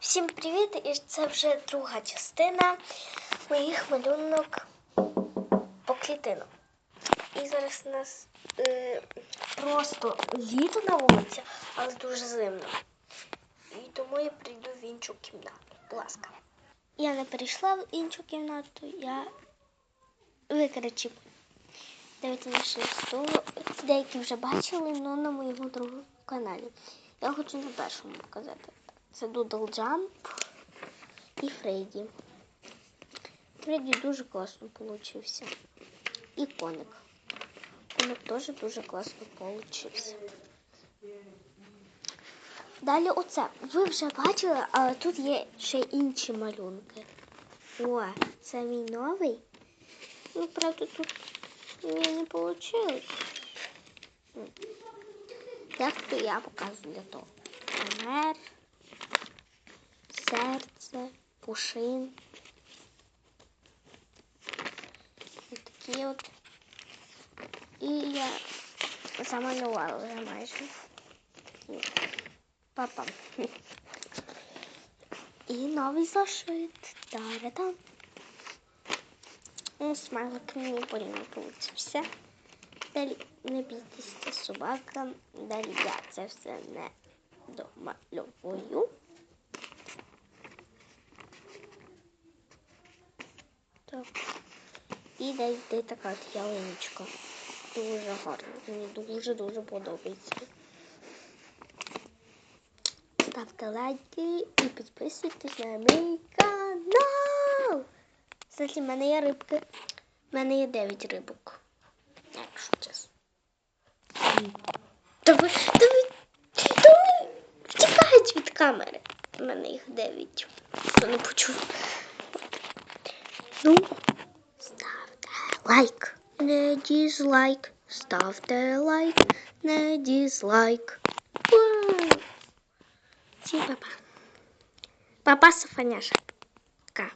Всім привіт! І це вже друга частина моїх малюнок по клітину. І зараз у нас е, просто літо на вулиці, але дуже зимно. І тому я прийду в іншу кімнату. Будь ласка. Я не перейшла в іншу кімнату, я викричу. Дивіться на шесту. Деякі вже бачили, але на моєму другому каналі. Я хочу на першому показати. Це Doodle Jump і Фрейді. Фрейді дуже класно получився. І коник. Коник теж дуже класно получився. Далі оце. Ви вже бачили, але тут є ще інші малюнки. О, це мій новий. Ну, правда, тут мені не вийшло. Як то я показую для того. Помер, серце, пушин. Ось такі от. І я замалювала вже майже. Папа. І новий зашит. Та-да-там. Ну, смайлик мені порівняно получився. Далі не бійтесь, це собака. Далі я це все не домальовую. Так. І йде така от ялиночка. Дуже гарно. Мені дуже-дуже подобається. Ставте лайки і підписуйтесь на мій канал. Кстати, в мене є рибки. В мене є 9 рибок. Якщо чесно. Ви, та ви, втікають від камери. У мене їх 9. Хто не почув. Ну, ставте лайк, не дізлайк. Ставте лайк, не дізлайк. Вау! Всім папа. Папа Сафаняша. Пока.